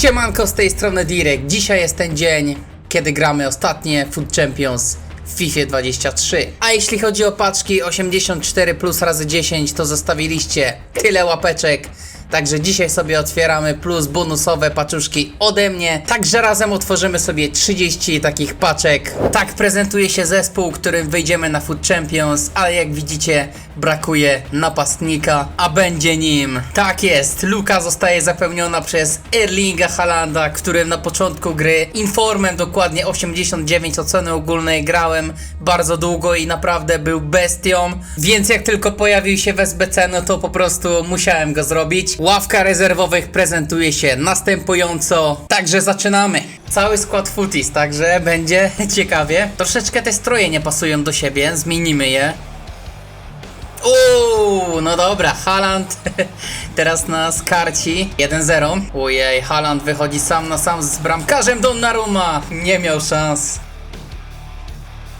Siemanko, z tej strony Direk. Dzisiaj jest ten dzień, kiedy gramy ostatnie Food Champions w FIFA 23. A jeśli chodzi o paczki 84 plus razy 10, to zostawiliście tyle łapeczek. Także dzisiaj sobie otwieramy plus bonusowe paczuszki ode mnie. Także razem otworzymy sobie 30 takich paczek. Tak prezentuje się zespół, którym wyjdziemy na Food Champions, ale jak widzicie brakuje napastnika, a będzie nim. Tak jest, luka zostaje zapełniona przez Erlinga Halanda, którym na początku gry informem dokładnie 89 oceny ogólnej grałem bardzo długo i naprawdę był bestią, więc jak tylko pojawił się w SBC, no to po prostu musiałem go zrobić. Ławka rezerwowych prezentuje się następująco, także zaczynamy. Cały skład Footies, także będzie ciekawie. Troszeczkę te stroje nie pasują do siebie, zmienimy je. Uuu, no dobra, Haaland teraz nas karci 1-0. Ojej, Haaland wychodzi sam na sam z bramkarzem Donnarumma. Nie miał szans.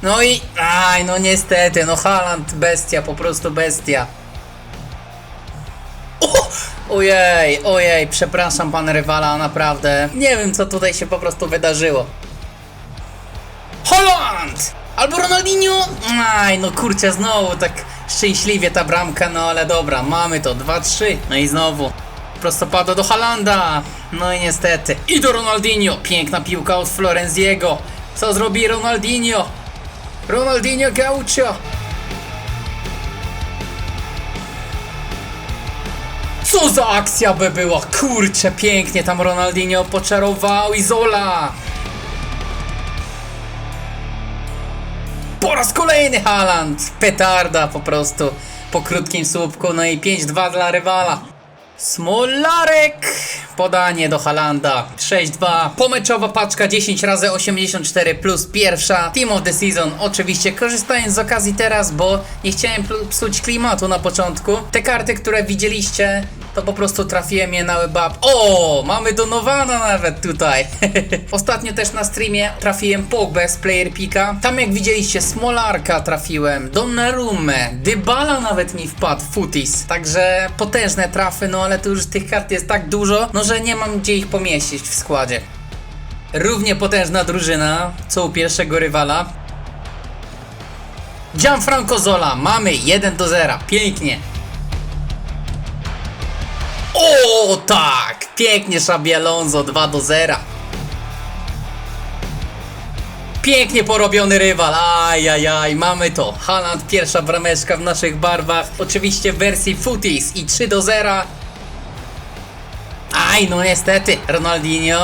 No i, aj, no niestety, no Haaland bestia, po prostu bestia. Ojej, ojej, przepraszam pan rywala, naprawdę. Nie wiem co tutaj się po prostu wydarzyło. Holland! Albo Ronaldinho? Aj, no kurczę, znowu tak szczęśliwie ta bramka, no ale dobra, mamy to, 2-3. No i znowu, prostopadło do Halanda. No i niestety. I do Ronaldinho. Piękna piłka od Florenziego. Co zrobi Ronaldinho? Ronaldinho Gaucho. Co za akcja by była? Kurczę, pięknie tam Ronaldinho poczarował i Zola. Po raz kolejny Haaland! Petarda po prostu po krótkim słupku, no i 5-2 dla rywala. Smolarek! Podanie do Halanda. 6-2. Pomeczowa paczka 10 razy 84 plus pierwsza. Team of the Season. Oczywiście korzystając z okazji teraz, bo nie chciałem psuć klimatu na początku. Te karty, które widzieliście, to po prostu trafiłem je na webab. O! Mamy Donowana nawet tutaj. Ostatnio też na streamie trafiłem Pogba z Player Pika. Tam jak widzieliście Smolarka trafiłem, Donnarumę, Dybala nawet mi wpadł, Futis. Także potężne trafy, no ale tu już tych kart jest tak dużo, no że nie mam gdzie ich pomieścić w składzie. Równie potężna drużyna, co u pierwszego rywala. Gianfranco Zola, mamy 1 do 0, pięknie. O tak! Pięknie Szabi Alonso 2 do 0. Pięknie porobiony rywal, ajajaj, mamy to. Haaland, pierwsza brameczka w naszych barwach, oczywiście w wersji Footies i 3 do 0. Aj, no niestety, Ronaldinho.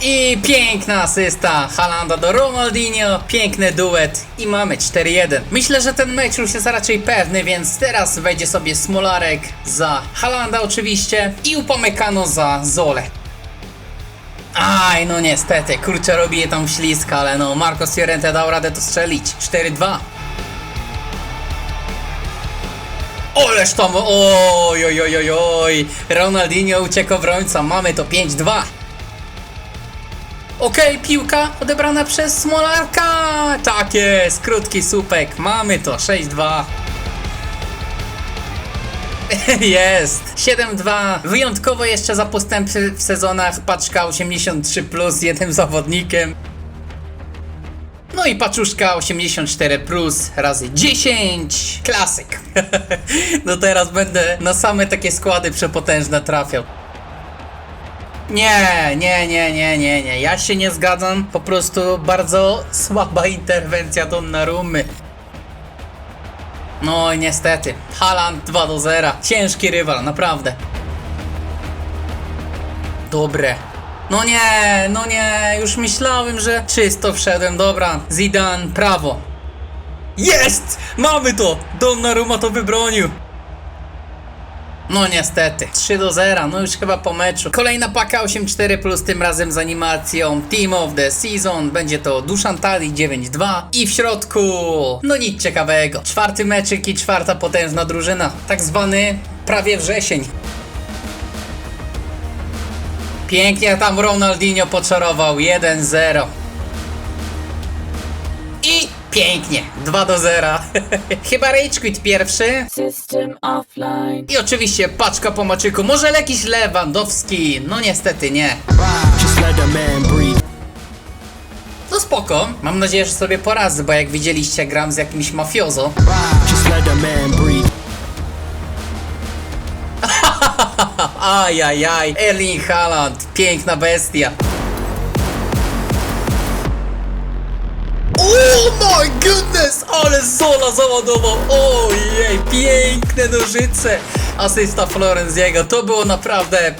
I piękna asysta Halanda do Ronaldinho, piękny duet i mamy 4-1. Myślę, że ten mecz już jest raczej pewny, więc teraz wejdzie sobie Smolarek za Halanda oczywiście i Upamecano za Zole. Aj, no niestety, kurczę robi je tam ślisk, ale no Marcos Llorente dał radę to strzelić. 4-2. Oleż tam, oj, oj, oj, oj, oj. Ronaldinho uciekł obrońca, mamy to 5-2. Okej, piłka odebrana przez Smolarka. Tak jest, krótki słupek. Mamy to, 6-2. Jest! 7-2. Wyjątkowo jeszcze za postępy w sezonach paczka 83 plus jednym zawodnikiem. No i paczuszka 84 plus razy 10. Klasyk. no teraz będę na same takie składy przepotężne trafiał. Nie, nie, nie, nie, nie, nie. Ja się nie zgadzam. Po prostu bardzo słaba interwencja Donnarummy. No i niestety. Haaland 2 do 0. Ciężki rywal, naprawdę. Dobre. No nie, no nie, już myślałem, że czysto wszedłem. Dobra, Zidane, prawo. Jest! Mamy to! Donnarumma to wybronił. No niestety, 3 do 0, no już chyba po meczu. Kolejna paka 8-4 plus tym razem z animacją Team of the Season. Będzie to Duszan Tali 9-2 i w środku, no nic ciekawego. Czwarty meczyk i czwarta potężna drużyna. Tak zwany prawie wrzesień. Pięknie tam Ronaldinho poczarował 1-0. Pięknie, 2 do 0. Chyba Rage Quit pierwszy. System offline. I oczywiście paczka po maczyku. Może jakiś Lewandowski? No niestety nie. No spoko. Mam nadzieję, że sobie poradzę, bo jak widzieliście gram z jakimś mafiozo. Ajajaj, Erling Haaland, piękna bestia. Oh my goodness, ale Zola załadował, ojej, piękne nożyce. Asysta Florenziego, to było naprawdę,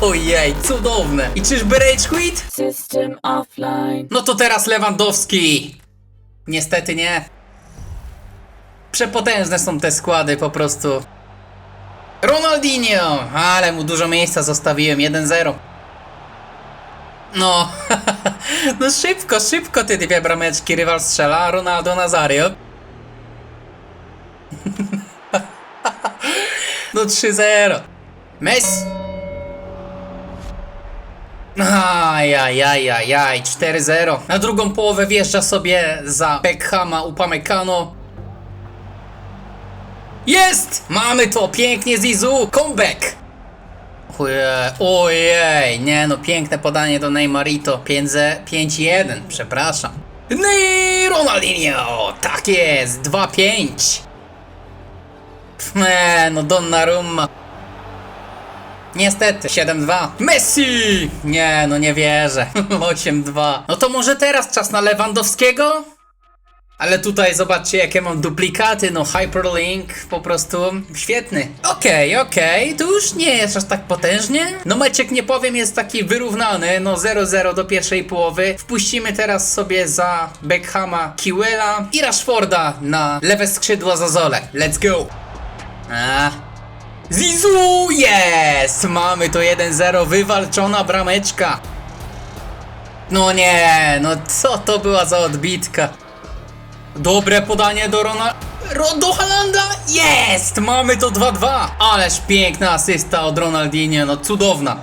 ojej, cudowne. I czyżby Rage Quit? System offline. No to teraz Lewandowski. Niestety nie. Przepotężne są te składy po prostu. Ronaldinho! Ale mu dużo miejsca zostawiłem, 1-0. No, no szybko, szybko te dwie brameczki rywal strzela, Ronaldo Nazario. No 3-0. Messi. Ajajajajaj, 4-0. Na drugą połowę wjeżdża sobie za Beckhama Upamecano. Jest! Mamy to, pięknie Zizu, comeback! Ojej, ojej, nie no, piękne podanie do Neymarito, 5-1, przepraszam. I Ronaldinho, tak jest, 2-5. Eee, no Donnarumma. Niestety, 7-2. Messi! Nie, no nie wierzę. 8-2. No to może teraz czas na Lewandowskiego? Ale tutaj zobaczcie jakie mam duplikaty, no Hyperlink po prostu świetny. Okej, okej, to już nie jest aż tak potężnie. No meczek nie powiem jest taki wyrównany, no 0-0 do pierwszej połowy. Wpuścimy teraz sobie za Beckhama Kiwela i Rashforda na lewe skrzydło za Zole. Let's go! A. Zizu! Jest! Mamy to 1-0, wywalczona brameczka. No nie, no co to była za odbitka? Dobre podanie do Rona... Ro do Halanda! Jest! Mamy to 2-2! Ależ piękna asysta od Ronaldinho, no cudowna.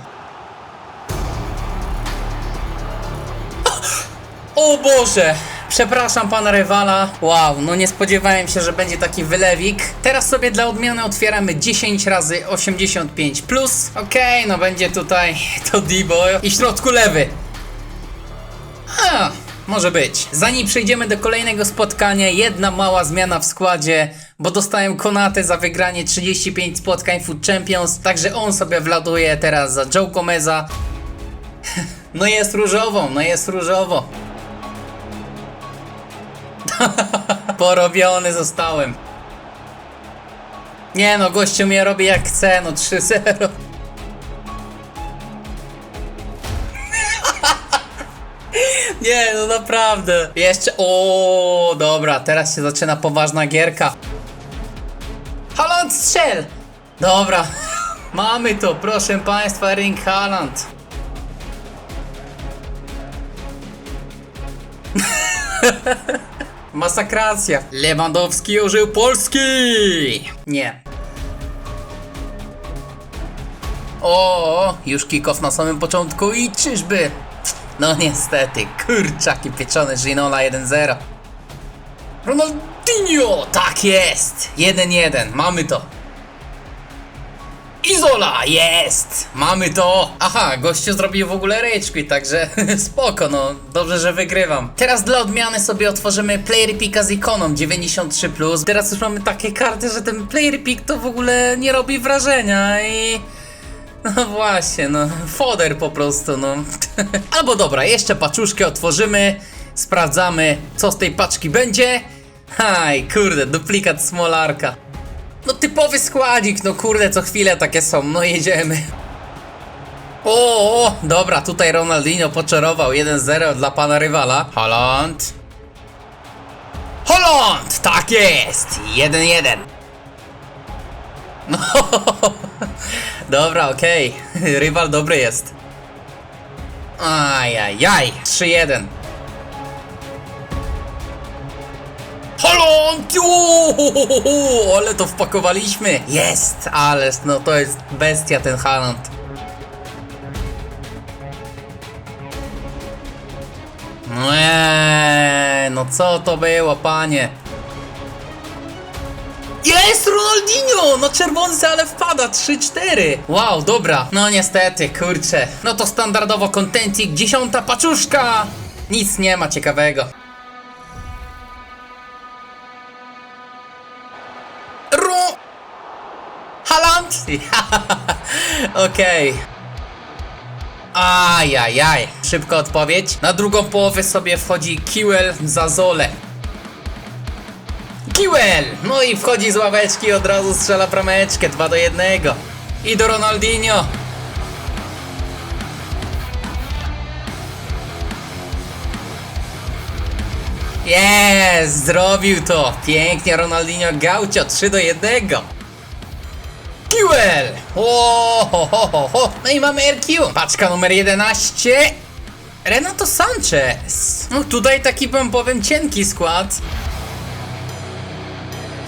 O Boże! Przepraszam pana rywala. Wow, no nie spodziewałem się, że będzie taki wylewik. Teraz sobie dla odmiany otwieramy 10 razy 85 plus. Okej, no będzie tutaj to Dibo i środku lewy. Może być. Zanim przejdziemy do kolejnego spotkania, jedna mała zmiana w składzie, bo dostałem Konatę za wygranie 35 spotkań Food Champions, także on sobie wladuje teraz za Joe Gomeza. No jest różowo, no jest różowo. Porobiony zostałem. Nie no, gościu mnie robi jak chce, no 3-0. Nie, no naprawdę. Jeszcze. O, dobra, teraz się zaczyna poważna gierka. Haaland strzel! Dobra, mamy to, proszę państwa, Ring Haaland. Masakracja. Lewandowski użył Polski! Nie. O, już kick-off na samym początku i czyżby? No niestety, kurczaki pieczone Ginola 1-0. Ronaldinho! Tak jest! 1-1, mamy to. Izola! Jest! Mamy to! Aha, gościu zrobił w ogóle rage także spoko, no. Dobrze, że wygrywam. Teraz dla odmiany sobie otworzymy Player Picka z ikoną 93+. Teraz już mamy takie karty, że ten Player Pick to w ogóle nie robi wrażenia i... No właśnie, no, foder po prostu, no. Albo dobra, jeszcze paczuszkę otworzymy, sprawdzamy, co z tej paczki będzie. Haj, kurde, duplikat smolarka. No typowy składzik, no kurde, co chwilę takie są, no jedziemy. O, o, dobra, tutaj Ronaldinho poczarował 1-0 dla pana rywala. Holland. Holland! Tak jest! 1-1. No, dobra, okej. Rywal dobry jest. Ajajaj, 3-1. Holland! Uuu, ale to wpakowaliśmy. Jest, ależ no to jest bestia ten Haaland. Eee, no co to było, panie? Jest Ronaldinho! No czerwoncy, ale wpada 3-4. Wow, dobra. No niestety, kurczę. No to standardowo kontencik, dziesiąta paczuszka. Nic nie ma ciekawego. Ru... Haland? Okej. Ajajaj. Szybka odpowiedź. Na drugą połowę sobie wchodzi Kiwel za Zole. Kiwel! No i wchodzi z ławeczki, od razu strzela brameczkę 2 do 1. I do Ronaldinho. Jest! Zrobił to! Pięknie Ronaldinho Gaucio 3 do 1. Kiwel! O, ho, ho, ho, ho. No i mamy RQ. Paczka numer 11. Renato Sanchez. No tutaj taki powiem cienki skład.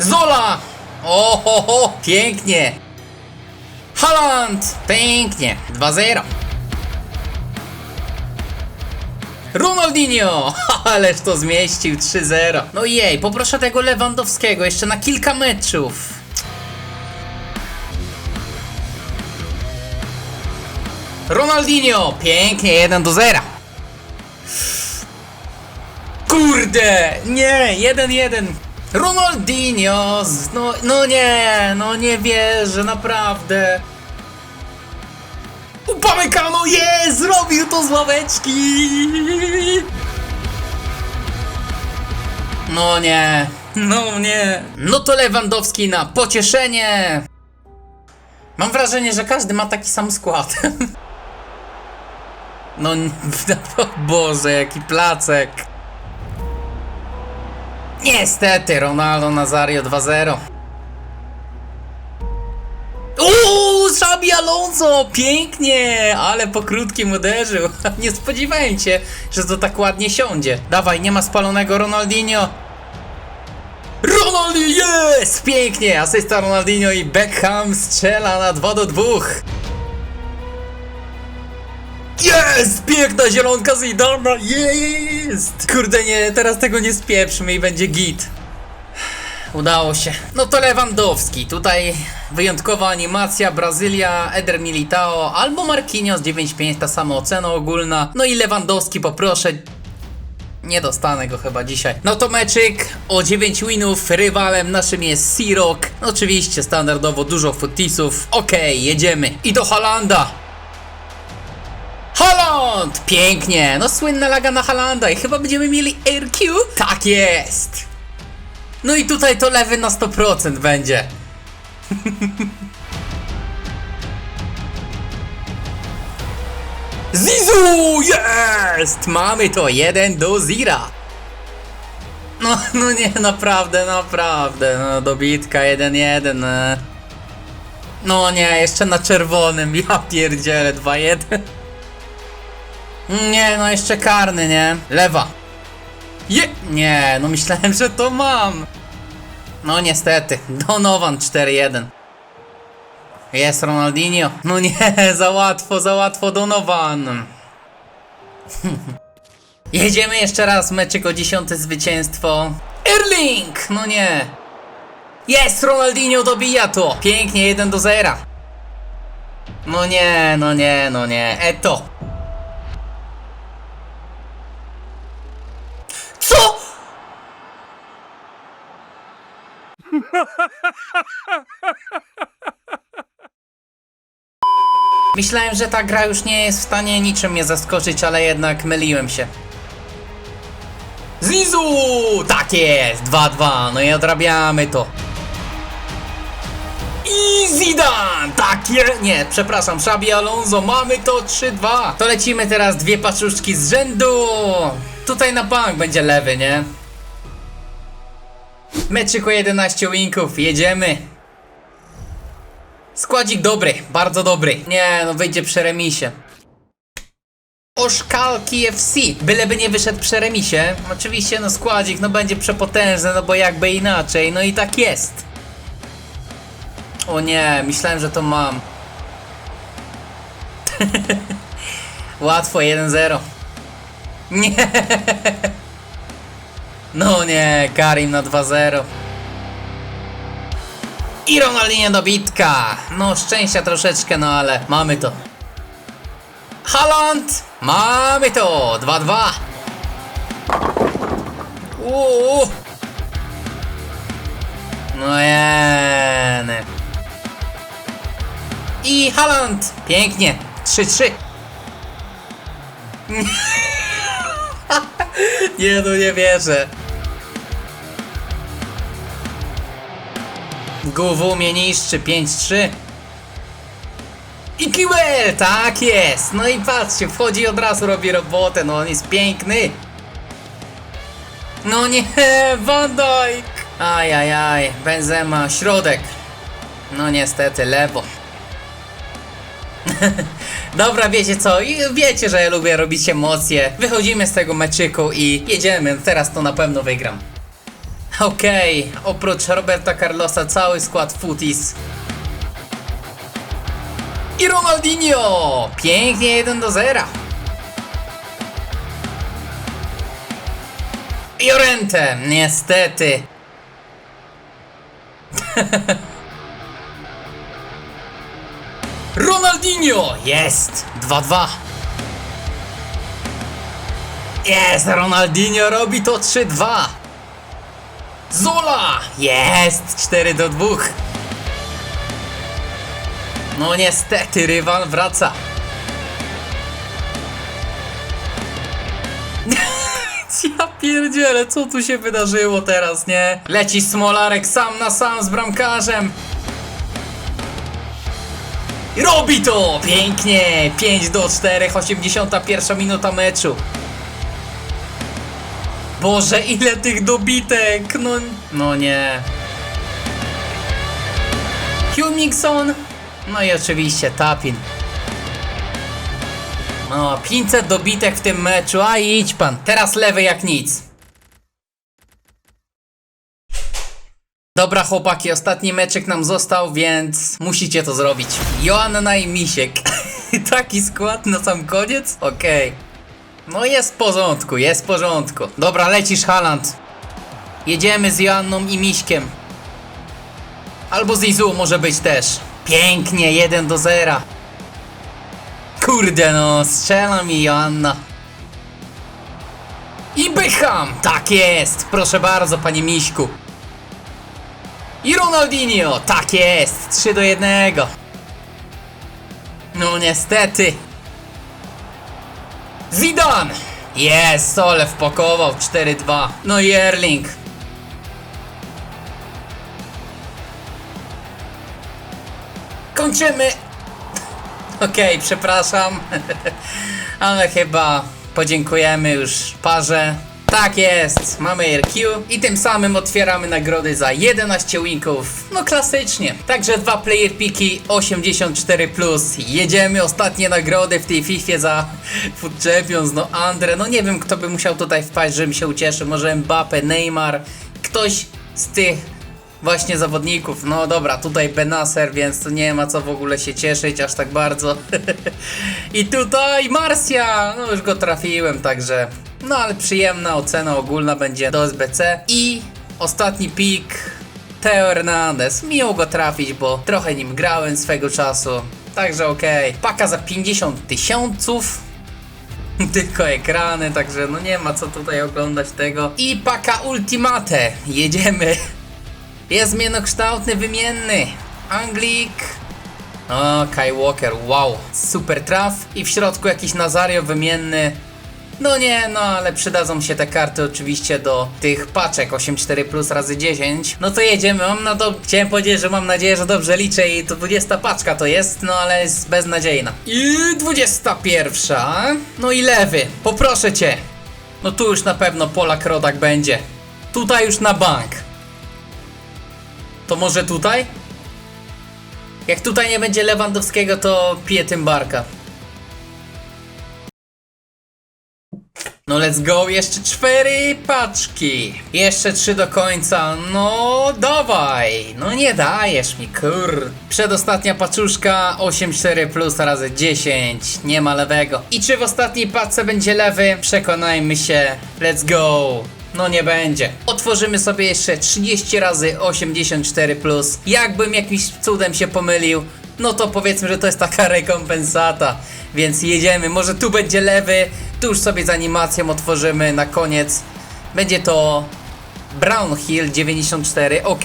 Zola! O, ho, ho, pięknie. Haaland! Pięknie. 2-0. Ronaldinho! Ależ to zmieścił 3-0. No jej, poproszę tego Lewandowskiego jeszcze na kilka meczów. Ronaldinho! Pięknie, 1 do 0. Kurde! Nie, 1-1. Ronaldinho! No, no nie, no nie wierzę, naprawdę. Upamecano jest! Zrobił to z ławeczki! No nie, no nie. No to Lewandowski na pocieszenie. Mam wrażenie, że każdy ma taki sam skład. No, Boże, jaki placek. Niestety, Ronaldo Nazario 2-0. Uuu, Xabi Alonso! Pięknie! Ale po krótkim uderzył. Nie spodziewałem się, że to tak ładnie siądzie. Dawaj, nie ma spalonego Ronaldinho. Ronaldinho jest! Pięknie! Asysta Ronaldinho i Beckham strzela na 2 do 2. Jest! Piękna zielonka Zidana! Jest! Kurde nie, teraz tego nie spieprzmy i będzie git. Udało się. No to Lewandowski. Tutaj wyjątkowa animacja, Brazylia, Eder Militao albo Marquinhos 9-5, ta sama ocena ogólna. No i Lewandowski poproszę. Nie dostanę go chyba dzisiaj. No to meczyk o 9 winów. Rywalem naszym jest Sirok. Oczywiście standardowo dużo futisów. Okej, jedziemy. I do Halanda. Holland! Pięknie! No słynna laga na Halanda i chyba będziemy mieli RQ? Tak jest! No i tutaj to lewy na 100% będzie. Zizu! Jest! Mamy to 1 do 0. No, no nie, naprawdę, naprawdę. No, dobitka 1-1. No. no nie, jeszcze na czerwonym. Ja pierdzielę 2-1. Nie, no jeszcze karny, nie? Lewa. Je! Nie, no myślałem, że to mam. No niestety, Donovan 4-1. Jest Ronaldinho. No nie, za łatwo, za łatwo Donovan. Jedziemy jeszcze raz, meczyk o 10 zwycięstwo. Erling! No nie. Jest Ronaldinho, dobija to. Pięknie, 1 do 0. No nie, no nie, no nie. Eto. Co? Myślałem, że ta gra już nie jest w stanie niczym mnie zaskoczyć, ale jednak myliłem się. Zizu! Tak jest! 2-2, no i odrabiamy to. I Zidane! Tak jest! Nie, przepraszam, Xabi Alonso, mamy to 3-2. To lecimy teraz dwie paczuszki z rzędu. Tutaj na bank będzie lewy, nie? Meczyk o 11 winków, jedziemy. Składzik dobry, bardzo dobry. Nie, no wyjdzie przy remisie. Oszkalki FC, byleby nie wyszedł przy remisie. Oczywiście, no składzik, no będzie przepotężny, no bo jakby inaczej, no i tak jest. O nie, myślałem, że to mam. Łatwo, 1-0. Nie. No nie, Karim na 2-0. I Ronaldinho do bitka. No szczęścia troszeczkę, no ale mamy to. Haaland! Mamy to! 2-2. Uuu. No jeny. I Haaland! Pięknie! 3-3. Nie no nie wierzę. GW mnie niszczy 5-3. I Kiwel! Tak jest! No i patrzcie, wchodzi od razu robi robotę, no on jest piękny. No nie, Van Dijk! Ajajaj, Benzema, środek. No niestety, lewo. Dobra, wiecie co? Wiecie, że ja lubię robić emocje. Wychodzimy z tego meczyku i jedziemy. Teraz to na pewno wygram. Okej, oprócz Roberta Carlosa cały skład Footies. I Ronaldinho! Pięknie 1 do 0. Jorente, niestety. Ronaldinho! Jest! 2-2. Jest! Ronaldinho robi to 3-2. Zola! Jest! 4 do 2. No niestety, rywal wraca. Ja pierdzielę, co tu się wydarzyło teraz, nie? Leci Smolarek sam na sam z bramkarzem. Robi to! Pięknie! 5 do 4, 81 minuta meczu. Boże, ile tych dobitek! No, no nie. Humikson. No i oczywiście Tapin. No, 500 dobitek w tym meczu, a idź pan. Teraz lewy jak nic. Dobra chłopaki, ostatni meczek nam został, więc musicie to zrobić. Joanna i Misiek. Taki skład na sam koniec? Okej. No jest w porządku, jest w porządku. Dobra, lecisz Haland. Jedziemy z Joanną i Miśkiem. Albo z Izu może być też. Pięknie, 1 do 0. Kurde no, strzela mi Joanna. I Bycham! Tak jest! Proszę bardzo, panie Miśku. I Ronaldinho! Tak jest! 3 do 1. No niestety. Zidane! Jest! Sole wpakował 4-2. No i Erling. Kończymy! Okej, przepraszam, ale chyba podziękujemy już parze. Tak jest, mamy RQ i tym samym otwieramy nagrody za 11 winków. No klasycznie. Także dwa player piki 84+. Plus. Jedziemy ostatnie nagrody w tej FIFA za Food Champions. No Andre, no nie wiem kto by musiał tutaj wpaść, żebym się ucieszył. Może Mbappe, Neymar, ktoś z tych właśnie zawodników. No dobra, tutaj Benacer, więc to nie ma co w ogóle się cieszyć aż tak bardzo. I tutaj Marsja! No już go trafiłem, także. No ale przyjemna ocena ogólna będzie do SBC. I ostatni pik. Hernandez. Miło go trafić, bo trochę nim grałem swego czasu. Także okej. Paka za 50 tysiąców. Tylko ekrany, także no nie ma co tutaj oglądać tego. I paka Ultimate. Jedziemy. Jest zmienokształtny, wymienny. Anglik. O, Kai Walker, wow. Super traf. I w środku jakiś Nazario wymienny. No nie, no ale przydadzą się te karty oczywiście do tych paczek 8-4 plus razy 10. No to jedziemy, mam na to, chciałem powiedzieć, że mam nadzieję, że dobrze liczę i to 20 paczka to jest, no ale jest beznadziejna. I 21. No i lewy, poproszę cię. No tu już na pewno Polak Rodak będzie. Tutaj już na bank. To może tutaj? Jak tutaj nie będzie Lewandowskiego, to piję tym barka. No let's go, jeszcze cztery paczki. Jeszcze trzy do końca. No dawaj. No nie dajesz mi, kur. Przedostatnia paczuszka 8-4 plus razy 10. Nie ma lewego. I czy w ostatniej paczce będzie lewy? Przekonajmy się. Let's go. No nie będzie. Otworzymy sobie jeszcze 30 razy 84 plus. Jakbym jakimś cudem się pomylił, no to powiedzmy, że to jest taka rekompensata. Więc jedziemy. Może tu będzie lewy. Tu już sobie z animacją otworzymy na koniec. Będzie to Brownhill 94, ok.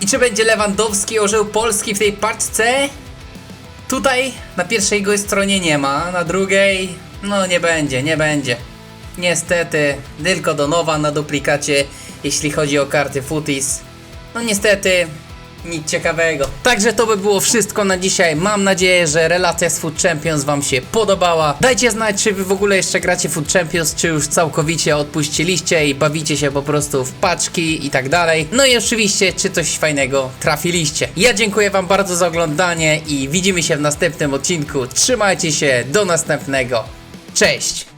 I czy będzie Lewandowski orzeł Polski w tej paczce? Tutaj na pierwszej jego stronie nie ma, na drugiej no nie będzie, nie będzie. Niestety, tylko do nowa na duplikacie, jeśli chodzi o karty Footies. No niestety, nic ciekawego. Także to by było wszystko na dzisiaj. Mam nadzieję, że relacja z Food Champions Wam się podobała. Dajcie znać, czy Wy w ogóle jeszcze gracie Food Champions, czy już całkowicie odpuściliście i bawicie się po prostu w paczki i tak dalej. No i oczywiście, czy coś fajnego trafiliście. Ja dziękuję Wam bardzo za oglądanie i widzimy się w następnym odcinku. Trzymajcie się, do następnego. Cześć!